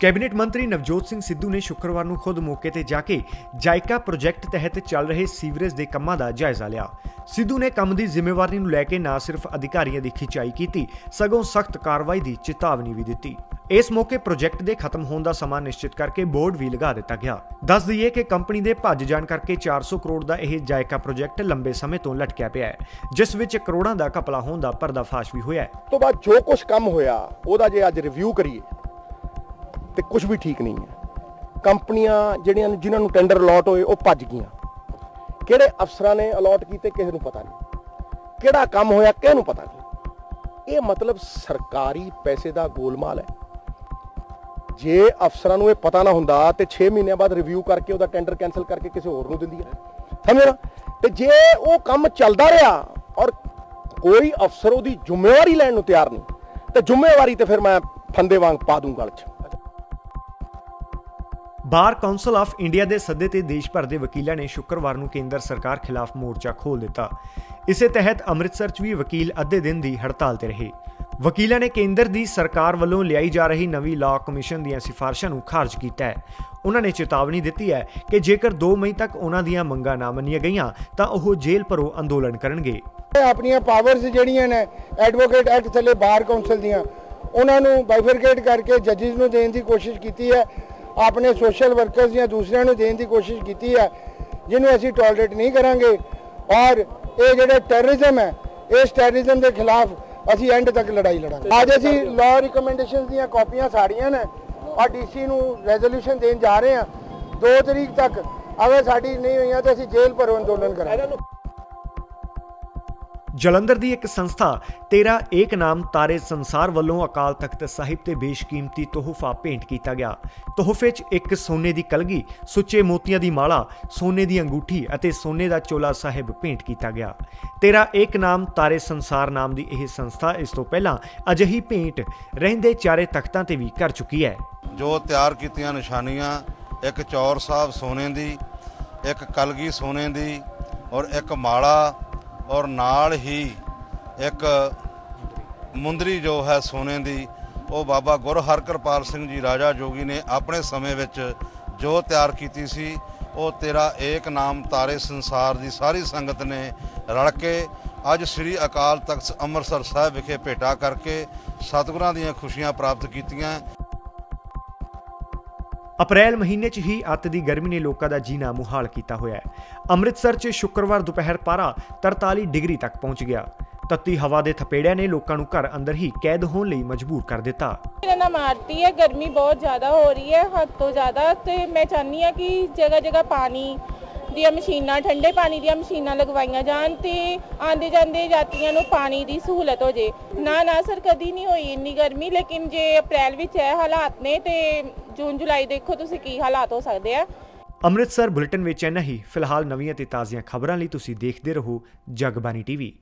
Cabinet ਮੰਤਰੀ ਨਵਜੋਤ ਸਿੰਘ ਸਿੱਧੂ ਨੇ ਸ਼ੁੱਕਰਵਾਰ ਨੂੰ ਖੁਦ ਮੌਕੇ ਤੇ ਜਾ ਕੇ ਜਾਇਕਾ ਪ੍ਰੋਜੈਕਟ ਤਹਿਤ ਚੱਲ ਰਹੇ ਸੀਵਰੇਜ ਦੇ ਕੰਮਾਂ ਦਾ ਜਾਇਜ਼ਾ ਲਿਆ। ਸਿੱਧੂ ਨੇ ਕੰਮ ਦੀ ਜ਼ਿੰਮੇਵਾਰੀ ਨੂੰ ਲੈ ਕੇ ਨਾ ਸਿਰਫ ਅਧਿਕਾਰੀਆਂ ਦੀ ਖਿਚਾਈ ਕੀਤੀ, ਸਗੋਂ ਸਖਤ ਕਾਰਵਾਈ ਦੀ ਚੇਤਾਵਨੀ ਵੀ ਦਿੱਤੀ। ਇਸ ਮੌਕੇ ਪ੍ਰੋਜੈਕਟ ਦੇ ਖਤਮ ਹੋਣ ਦਾ ਸਮਾਂ ਨਿਸ਼ਚਿਤ ਕਰਕੇ ਬੋਰਡ ਵੀ ਲਗਾ ਦਿੱਤਾ ਗਿਆ। ਦੱਸ ਦਈਏ ਕਿ ਕੰਪਨੀ ਦੇ ਭੱਜ ਜਾਣ ਕਰਕੇ 400 ਕਰੋੜ ਦਾ ਇਹ ਜਾਇਕਾ ਪ੍ਰੋਜੈਕਟ ਲੰਬੇ ਸਮੇਂ ਤੋਂ ਲਟਕਿਆ ਪਿਆ ਹੈ, ਜਿਸ ਵਿੱਚ ਕਰੋੜਾਂ ਦਾ ਘਪਲਾ ਹੋਣ ਦਾ ਪਰਦਾਫਾਸ਼ ਵੀ ਹੋਇਆ ਹੈ। ਤੋਂ ਬਾਅਦ ਜੋ ਕੁਝ ਕੰਮ ਹੋਇਆ, ਉਹਦਾ ਜੇ ਅੱਜ ਰਿਵਿਊ ਕਰੀਏ ਤੇ ਕੁਝ ਵੀ ਠੀਕ ਨਹੀਂ ਹੈ। ਕੰਪਨੀਆਂ ਜਿਹੜੀਆਂ ਜਿਨ੍ਹਾਂ ਨੂੰ ਟੈਂਡਰ ਅਲਾਟ ਹੋਏ, ਉਹ ਭੱਜ ਗਈਆਂ। ਕਿਹੜੇ ਅਫਸਰਾਂ ਨੇ ਅਲਾਟ ਕੀਤੇ, ਕਿਸੇ ਨੂੰ ਪਤਾ ਨਹੀਂ। ਕਿਹੜਾ ਕੰਮ ਹੋਇਆ, ਕਿਸੇ ਨੂੰ ਪਤਾ ਨਹੀਂ। ਇਹ ਮਤਲਬ ਸਰਕਾਰੀ ਪੈਸੇ ਦਾ ਗੋਲਮਾਲ ਹੈ। ਜੇ ਅਫਸਰਾਂ ਨੂੰ ਇਹ ਪਤਾ ਨਾ ਹੁੰਦਾ, ਤੇ 6 ਮਹੀਨਿਆਂ ਬਾਅਦ ਰਿਵਿਊ ਕਰਕੇ ਉਹਦਾ ਟੈਂਡਰ ਕੈਨਸਲ ਕਰਕੇ ਕਿਸੇ ਹੋਰ ਨੂੰ ਦਿੰਦੀ ਹੈ। ਸਮਝਿਆ ਤੇ ਜੇ ਉਹ ਕੰਮ ਚੱਲਦਾ ਰਿਹਾ ਔਰ ਕੋਈ ਅਫਸਰ ਉਹਦੀ ਜ਼ਿੰਮੇਵਾਰੀ ਲੈਣ ਨੂੰ ਤਿਆਰ ਨਹੀਂ, ਤੇ ਜ਼ਿੰਮੇਵਾਰੀ ਤੇ ਫਿਰ ਮੈਂ ਫੰਦੇ ਵਾਂਗ ਪਾ ਦੂੰ ਗਲ 'ਚ। ਬਾਰ ਕਾਉਂਸਲ ਆਫ ਇੰਡੀਆ ਦੇ ਸੱਦੇ ਤੇ ਦੇਸ਼ ਭਰ ਦੇ ਵਕੀਲਾਂ ਨੇ ਸ਼ੁੱਕਰਵਾਰ ਨੂੰ ਕੇਂਦਰ ਸਰਕਾਰ ਖਿਲਾਫ ਮੋਰਚਾ ਖੋਲ੍ਹ ਦਿੱਤਾ। ਇਸੇ ਤਹਿਤ ਅੰਮ੍ਰਿਤਸਰ 'ਚ ਵੀ ਵਕੀਲ ਅੱਧੇ ਦਿਨ ਦੀ ਹੜਤਾਲ ਤੇ ਰਹੇ। ਵਕੀਲਾਂ ਨੇ ਕੇਂਦਰ ਦੀ ਸਰਕਾਰ ਵੱਲੋਂ ਲਿਆਈ ਜਾ ਰਹੀ ਨਵੀਂ ਲਾਅ ਕਮਿਸ਼ਨ ਦੀਆਂ ਸਿਫਾਰਸ਼ਾਂ ਨੂੰ ਖਾਰਜ ਕੀਤਾ ਹੈ। ਉਹਨਾਂ ਨੇ ਚੇਤਾਵਨੀ ਦਿੱਤੀ ਹੈ ਕਿ ਜੇਕਰ 2 ਮਈ ਤੱਕ ਉਹਨਾਂ ਦੀਆਂ ਮੰਗਾਂ ਨਾ ਮੰਨੀਆਂ ਗਈਆਂ, ਤਾਂ ਉਹ ਜੇਲ੍ਹ ਭਰੋ ਅੰਦੋਲਨ ਕਰਨਗੇ। ਆਪਣੀਆਂ ਪਾਵਰਸ ਜਿਹੜੀਆਂ ਨੇ ਐਡਵੋਕੇਟ ਐਕਟ ਥੱਲੇ ਬਾਰ ਕਾਉਂਸਲ ਦੀਆਂ, ਉਹਨਾਂ ਨੂੰ ਬਾਈਫਰਕੇਟ ਕਰਕੇ ਜੱਜਿਸ ਨੂੰ ਦੇਣ ਦੀ ਕੋਸ਼ਿਸ਼ ਕੀਤੀ ਹੈ। ਆਪਣੇ ਸੋਸ਼ਲ ਵਰਕਰਸ ਜਾਂ ਦੂਸਰਿਆਂ ਨੂੰ ਦੇਣ ਦੀ ਕੋਸ਼ਿਸ਼ ਕੀਤੀ ਹੈ, ਜਿਹਨੂੰ ਅਸੀਂ ਟੋਲਰੇਟ ਨਹੀਂ ਕਰਾਂਗੇ। ਔਰ ਇਹ ਜਿਹੜਾ ਟੈਰਰਿਜ਼ਮ ਹੈ, ਇਸ ਟੈਰਰਿਜ਼ਮ ਦੇ ਖਿਲਾਫ ਅਸੀਂ ਐਂਡ ਤੱਕ ਲੜਾਈ ਲੜਾਂਗੇ। ਅੱਜ ਅਸੀਂ ਲਾਅ ਰਿਕਮੈਂਡੇਸ਼ਨਸ ਦੀਆਂ ਕਾਪੀਆਂ ਸਾੜੀਆਂ ਨੇ, ਔਰ ਡੀਸੀ ਨੂੰ ਰੈਜ਼ੋਲੂਸ਼ਨ ਦੇਣ ਜਾ ਰਹੇ ਹਾਂ। 2 ਤਰੀਕ ਤੱਕ ਅਗਰ ਸਾਡੀ ਨਹੀਂ ਹੋਈਆਂ ਤਾਂ ਅਸੀਂ ਜੇਲ੍ਹ ਭਰੋ ਅੰਦੋਲਨ ਕਰਾਂਗੇ। ਜਲੰਧਰ ਦੀ ਇੱਕ ਸੰਸਥਾ, ਤੇਰਾ ਏਕ ਨਾਮ ਤਾਰੇ ਸੰਸਾਰ ਵੱਲੋਂ ਅਕਾਲ ਤਖਤ ਸਾਹਿਬ ਤੇ ਬੇਸ਼ਕੀਮਤੀ ਤੋਹਫਾ ਭੇਂਟ ਕੀਤਾ ਗਿਆ। ਤੋਹਫੇ 'ਚ ਇੱਕ ਸੋਨੇ ਦੀ ਕਲਗੀ, ਸੁੱਚੇ ਮੋਤੀਆਂ ਦੀ ਮਾਲਾ, ਸੋਨੇ ਦੀ ਅੰਗੂਠੀ ਅਤੇ ਸੋਨੇ ਦਾ ਚੋਲਾ ਸਾਹਿਬ ਭੇਂਟ ਕੀਤਾ ਗਿਆ। ਤੇਰਾ ਏਕ ਨਾਮ ਤਾਰੇ ਸੰਸਾਰ ਨਾਮ ਦੀ ਇਹ ਸੰਸਥਾ ਇਸ ਤੋਂ ਪਹਿਲਾਂ ਅਜਿਹੀ ਭੇਂਟ ਰਹਿੰਦੇ ਚਾਰੇ ਤਖਤਾਂ ਤੇ ਵੀ ਕਰ ਚੁੱਕੀ ਹੈ। ਜੋ ਤਿਆਰ ਕੀਤੀਆਂ ਨਿਸ਼ਾਨੀਆਂ, ਇੱਕ ਚੌਰ ਸਾਹਿਬ ਸੋਨੇ ਦੀ, ਇੱਕ ਕਲਗੀ ਸੋਨੇ ਦੀ ਔਰ ਇੱਕ ਮਾਲਾ ਔਰ ਨਾਲ ਹੀ ਇੱਕ ਮੁੰਦਰੀ ਜੋ ਹੈ ਸੋਨੇ ਦੀ, ਉਹ ਬਾਬਾ ਗੁਰ ਹਰਕਿਰਪਾਲ ਸਿੰਘ ਜੀ, ਰਾਜਾ ਜੋਗੀ ਨੇ ਆਪਣੇ ਸਮੇਂ ਵਿੱਚ ਜੋ ਤਿਆਰ ਕੀਤੀ ਸੀ, ਉਹ ਤੇਰਾ ਏਕ ਨਾਮ ਤਾਰੇ ਸੰਸਾਰ ਦੀ ਸਾਰੀ ਸੰਗਤ ਨੇ ਰਲ ਕੇ ਅੱਜ ਸ੍ਰੀ ਅਕਾਲ ਤਖਤ ਅੰਮ੍ਰਿਤਸਰ ਸਾਹਿਬ ਵਿਖੇ ਭੇਟਾ ਕਰਕੇ ਸਤਿਗੁਰਾਂ ਦੀਆਂ ਖੁਸ਼ੀਆਂ ਪ੍ਰਾਪਤ ਕੀਤੀਆਂ। ਅਪ੍ਰੈਲ ਮਹੀਨੇ 'ਚ ਹੀ ਅੱਤ ਦੀ ਗਰਮੀ ਨੇ ਲੋਕਾਂ ਦਾ ਜੀਣਾ ਮੁਹਾਲ ਕੀਤਾ ਹੋਇਆ ਹੈ। ਅੰਮ੍ਰਿਤਸਰ 'ਚ ਸ਼ੁੱਕਰਵਾਰ ਦੁਪਹਿਰ ਪਾਰਾ 43 ਡਿਗਰੀ ਤੱਕ ਪਹੁੰਚ ਗਿਆ। ਤੱਤੀ ਹਵਾ ਦੇ ਥਪੇੜਿਆਂ ਨੇ ਲੋਕਾਂ ਨੂੰ ਘਰ ਅੰਦਰ ਹੀ ਕੈਦ ਹੋਣ ਲਈ ਮਜਬੂਰ ਕਰ ਦਿੱਤਾ। ਮੇਰਾ ਨਾਮ ਆਰਤੀ ਹੈ, ਗਰਮੀ ਬਹੁਤ ਜ਼ਿਆਦਾ ਹੋ ਰਹੀ ਹੈ, ਹੱਦ ਤੋਂ ਜ਼ਿਆਦਾ ਤੇ ਮੈਂ ਚਾਹਨੀ ਆ ਕਿ ਜਗ੍ਹਾ ਜਗ੍ਹਾ ਪਾਣੀ ਦੀਆਂ ਮਸ਼ੀਨਾਂ, ਠੰਡੇ ਪਾਣੀ ਦੀਆਂ ਮਸ਼ੀਨਾਂ ਲਗਵਾਈਆਂ ਜਾਣ ਤੇ ਆਂਦੇ ਜਾਂਦੇ ਯਾਤਰੀਆਂ ਨੂੰ ਪਾਣੀ ਦੀ ਸਹੂਲਤ ਹੋ ਜੇ। ਨਾ ਨਾ ਸਰ, ਕਦੀ ਨਹੀਂ ਹੋਈ ਇੰਨੀ ਗਰਮੀ, ਲੇਕਿਨ ਜੇ ਅਪ੍ਰੈਲ ਵਿੱਚ ਇਹ ਹਾਲਾਤ ਨੇ ਤੇ ਜੂਨ, ਜੁਲਾਈ ਦੇਖੋ ਤੁਸੀਂ ਕੀ ਹਾਲਾਤ ਹੋ ਸਕਦੇ ਆ। ਅੰਮ੍ਰਿਤਸਰ ਬੁਲੇਟਿਨ ਵਿੱਚ ਇੰਨਾ ਹੀ। ਫਿਲਹਾਲ ਨਵੀਆਂ ਤੇ ਤਾਜ਼ੀਆਂ ਖਬਰਾਂ ਲਈ ਤੁਸੀਂ ਦੇਖਦੇ ਰਹੋ ਜਗਬਾਨੀ ਟੀਵੀ।